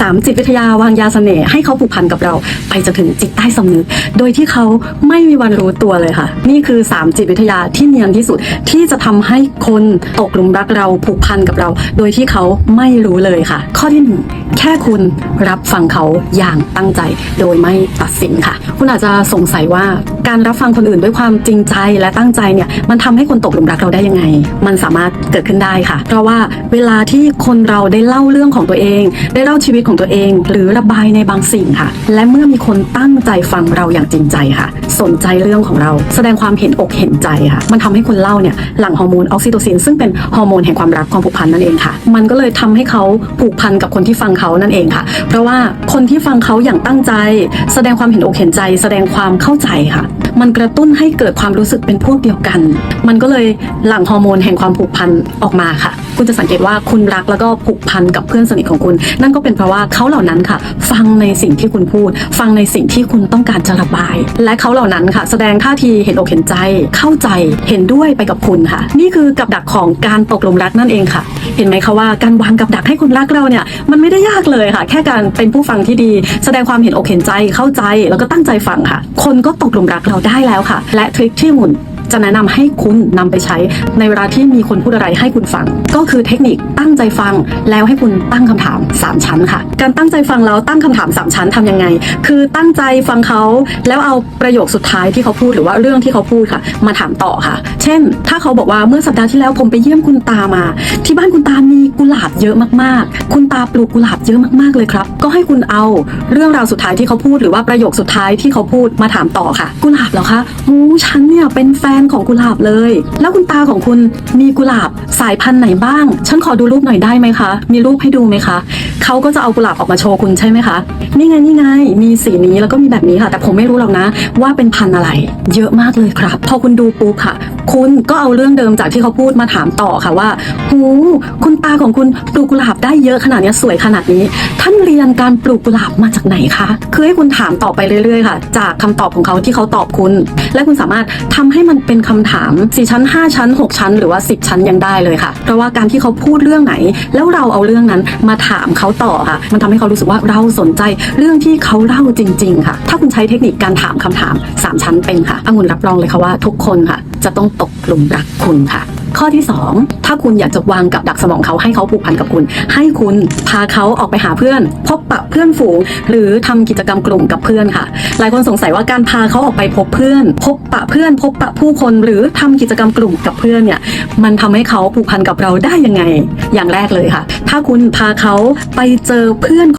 3จิตวิทยาวางยาเสน่ห์ให้เขาผูกพันกับเรา ไปจนถึงจิตใต้สำนึกโดยที่เขาไม่มีวันรู้ตัวเลยค่ะ นี่คือ 3 จิตวิทยาที่เนียนที่สุดที่จะทำให้คนตกหลุมรักเราผูกพันกับเรา โดยที่เขาไม่รู้เลยค่ะ ข้อที่หนึ่งแค่คุณรับฟังเขาอย่างตั้งใจ โดยไม่ตัดสินค่ะ คุณอาจจะสงสัยว่าการรับฟังคนอื่นด้วยความจริงใจและตั้งใจเนี่ยมันทำให้คนตกหลุมรักเราได้ยังไง มันสามารถเกิดขึ้นได้ค่ะ เพราะว่าเวลาที่คนเราได้เล่าเรื่องของตัวเอง ได้เล่าชีวิตของตัวเอง หรือระบายในบางสิ่งค่ะ และเมื่อมีคนตั้งใจฟังเราอย่างจริงใจค่ะ สนใจเรื่องของเรา แสดงความเห็นอกเห็นใจค่ะ มันทำให้คนเล่าเนี่ยหลั่งฮอร์โมนออกซิโตซินซึ่งเป็นฮอร์โมนแห่งความรักความผูกพันนั่นเองค่ะ มันก็เลยทำให้เขาผูกพันกับคนที่ฟังเขานั่นเองค่ะ เพราะว่าคนที่ฟังเขาอย่างตั้งใจ แสดงความเห็นอกเห็นใจ แสดงความเข้าใจค่ะ มันกระตุ้นให้เกิดความรู้สึกเป็นพวกเดียวกัน มันก็เลยหลั่งฮอร์โมนแห่งความผูกพันออกมาค่ะ คุณจะสังเกตว่าคุณรักแล้วก็ผูกพันกับเพื่อนสนิทของคุณ นั่นก็เป็นเพราะว่าเขาเหล่านั้นค่ะ ฟังในสิ่งที่คุณพูด ฟังในสิ่งที่คุณต้องการจะระบาย และเขาเหล่านั้นค่ะ แสดงท่าทีเห็นอกเห็นใจ เข้าใจเห็นด้วยไปกับคุณค่ะ นี่คือกับดักของการตกหลุมรักนั่นเองค่ะ เห็นไหมคะว่าการวางกับดักให้คนรักเราเนี่ยมันไม่ได้ยากเลยค่ะ แค่การเป็นผู้ฟังที่ดี แสดงความเห็นอกเห็นใจเข้าใจแล้วก็ตั้งใจฟังค่ะ คนก็ตกหลุมรักเราได้แล้วค่ะ และทริคที่หมุน จะแนะนำให้คุณนำไปใช้ในเวลาที่มีคนพูดอะไรให้คุณฟัง ก็คือเทคนิคตั้งใจฟังแล้วให้คุณตั้งคำถาม 3 ชั้นค่ะ การตั้งใจฟังแล้วตั้งคำถาม 3 ชั้นทำยังไง คือตั้งใจฟังเขาแล้วเอาประโยคสุดท้ายที่เขาพูดหรือว่าเรื่องที่เขาพูดค่ะ มาถามต่อค่ะ เช่น ถ้าเขาบอกว่าเมื่อสัปดาห์ที่แล้วผมไปเยี่ยมคุณตามา ที่บ้านคุณตามีกุหลาบเยอะมากๆ คุณตาปลูกกุหลาบเยอะมากๆเลยครับ ก็ให้คุณเอาเรื่องราวสุดท้ายที่เขาพูดหรือว่าประโยคสุดท้ายที่เขาพูดมาถามต่อค่ะ กุหลาบเหรอคะหูฉันเนี่ยเป็นแฟนของกุหลาบเลย แล้วคุณตาของคุณมีกุหลาบสายพันธุ์ไหนบ้าง ฉันขอดูรูปหน่อยได้ไหมคะ มีรูปให้ดูไหมคะ เขาก็จะเอากุหลาบออกมาโชว์คุณใช่ไหมคะ นี่ไงนี่ไง มีสีนี้แล้วก็มีแบบนี้ค่ะ แต่ผมไม่รู้หรอกนะ ว่าเป็นพันธุ์อะไร เยอะมากเลยครับ พอคุณดูปุ๊บค่ะ คุณก็เอาเรื่องเดิมจากที่เขาพูดมาถามต่อค่ะว่าหูคุณตาของคุณปลูกกุหลาบได้เยอะขนาดนี้สวยขนาดนี้ ท่านเรียนการปลูกกุหลาบมาจากไหนคะคือให้คุณถามต่อไปเรื่อยๆค่ะ จากคำตอบของเขาที่เขาตอบคุณ และคุณสามารถทำให้มันเป็นคำถาม4ชั้น 5 ชั้น 6 ชั้น หรือว่า 10 ชั้นยังได้เลยค่ะ เพราะว่าการที่เขาพูดเรื่องไหน แล้วเราเอาเรื่องนั้นมาถามเขาต่อค่ะ มันทำให้เขารู้สึกว่าเราสนใจเรื่องที่เขาเล่าจริง ๆ ค่ะ ถ้าคุณใช้เทคนิคการถามคำถาม 3 ชั้นเป็นค่ะองุ่นรับรองเลยค่ะว่าทุกคนค่ะ จะต้องตกหลุมรักคุณค่ะ ข้อที่ 2 ถ้าคุณอยากจะวางกับดักสมองเขาให้เขาผูกพันกับคุณ ให้คุณพาเขาออกไปหาเพื่อน พบปะเพื่อนฝูง หรือทำกิจกรรมกลุ่มกับเพื่อนค่ะ หลายคนสงสัยว่าการพาเขาออกไปพบเพื่อน พบปะเพื่อน พบปะผู้คนหรือทำกิจกรรมกลุ่มกับเพื่อนเนี่ยมันทำให้เขาผูกพันกับเราได้ยังไง อย่างแรกเลยค่ะ ถ้าคุณพาเขาไปเจอเพื่อน